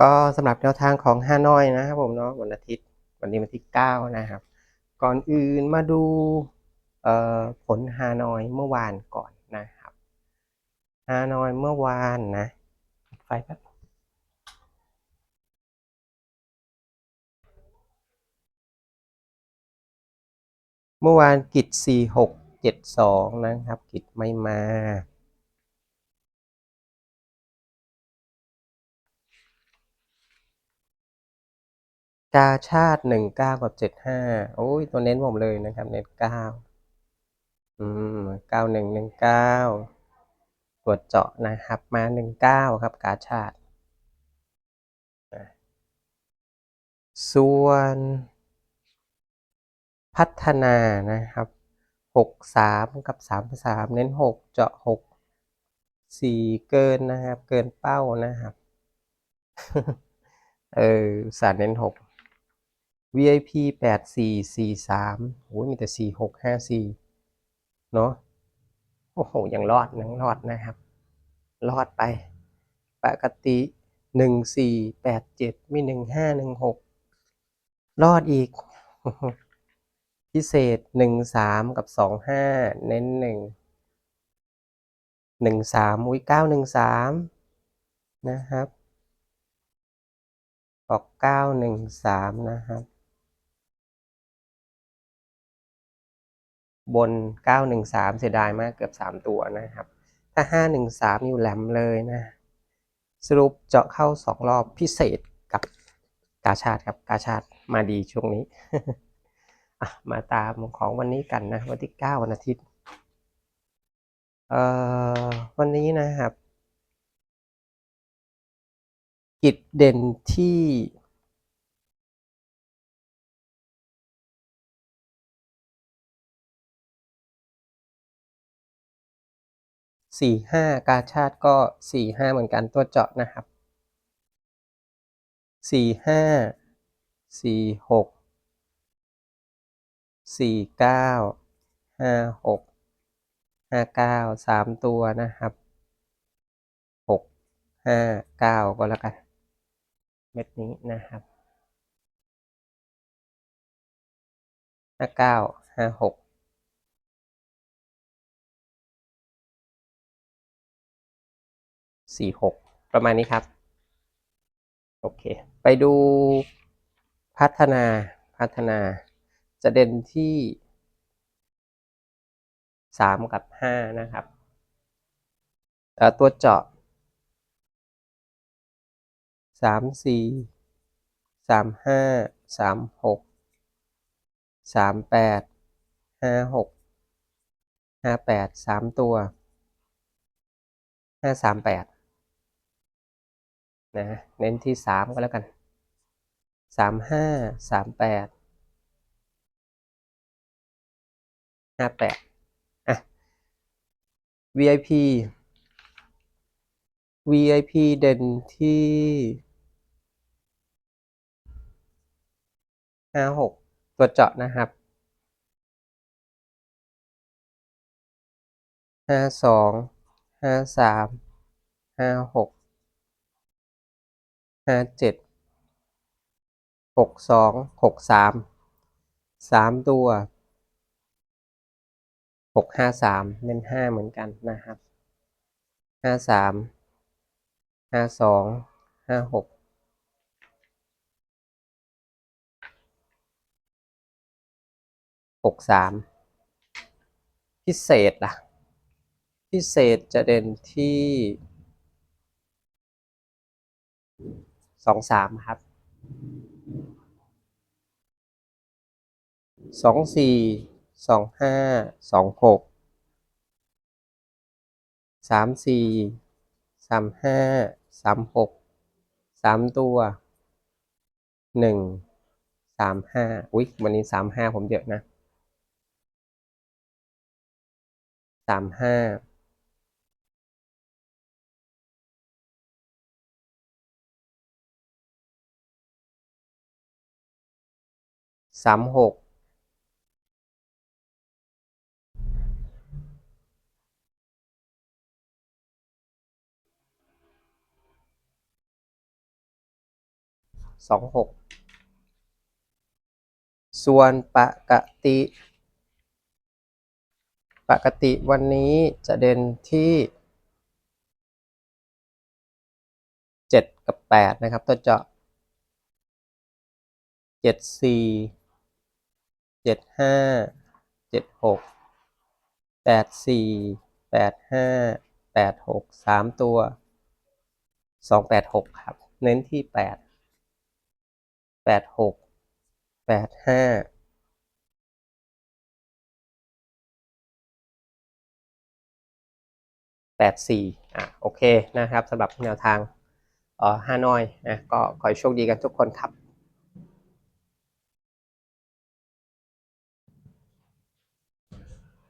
ก็สำหรับแนวทางของฮานอยนะครับผมเนาะวันอาทิตย์วันนี้วันที่ 9 นะครับ ก่อนอื่นมาดูผลฮานอยเมื่อวานก่อนนะครับฮานอยเมื่อวานนะไฟแป๊บเมื่อวานกิจ 4672 นะครับ กิจไม่มา กาชาติหนึ่งเก้ากับเจ็ดห้าโอ้ยตัวเน้นผมเลยนะครับ เน้นเก้าอืมเก้าหนึ่งหนึ่งเก้าตัวจเจาะนะครับ มาหนึ่งเก้าครับ กาชาติ ส่วนพัฒนานะครับหกสามกับสามสามเน้นหกเจาะหกสี่เกินนะครับ เกินเป้านะครับ เออสารเน้นหก VIP แปดสี่สี่สามโอ้ยมีแต่สี่หกห้าสี่เนาะโอ้โห ยังรอดยังรอดนะครับ รอดไป ปกติหนึ่งสี่แปดเจ็ดมีหนึ่งห้าหนึ่งหกรอดอีก พิเศษหนึ่งสามกับสองห้าเน้นหนึ่งหนึ่งสามอุ้ยเก้าหนึ่งสามนะครับออกเก้าหนึ่งสามนะครับ บน 913 เสียดายมากเกือบ 3 ตัวนะครับ ถ้า 513 อยู่แหลมเลยนะ สรุปเจาะเข้า 2 รอบพิเศษกับกาชาติครับกาชาติมาดีช่วงนี้มาตามของวันนี้กันนะวันที่ 9 วันอาทิตย์เอ่อวันนี้นะครับ กิจเด่นที่ 45 กาชาติก็ 45 เหมือนกันตัวเจาะนะครับ 45 46 49 56 59 3 ตัวนะครับ 6 5 9 ก็แล้วกัน เม็ดนี้นะครับ 59 56 สี่หกประมาณนี้ครับ โอเค ไปดูพัฒนาพัฒนาจะเด่นที่สามกับห้านะครับตัวเจาะสามสี่สามห้าสามหกสามแปดห้าหกห้าแปดสามตัวห้าสามแปด นะเน้นที่สามก็แล้วกันสามห้าสามแปดห้าแปดอะ VIP VIP เด่นที่ห้าหกตัวเจาะนะครับห้าสองห้าสามห้าหก ห้าเจ็ดหกสองหกสามสามตัวหกห้าสามเน้นห้าเหมือนกันนะครับห้าสามห้าสองห้าหกหกสามพิเศษล่ะ พิเศษจะเด่นที่ สองสามครับสองสี่สองห้าสองหกสามสี่สามห้าสามหกสามตัวหนึ่งสามห้าอุ๊ยวันนี้สามห้าผมเยอะนะสามห้า สามหกสองหกส่วนปกติ ปกติวันนี้จะเด่นที่เจ็ดกับแปดนะครับ ตัวเจาะเจ็ดสี่ เจ็ดห้าเจ็ดหกแปดสี่แปดห้าแปดหกสามตัวสองแปดหกครับ เน้นที่แปดแปดหกแปดห้าแปดสี่อะโอเคนะครับสำหรับแนวทางอ่อฮานอยนะก็ขอโชคดีกันทุกคนครับ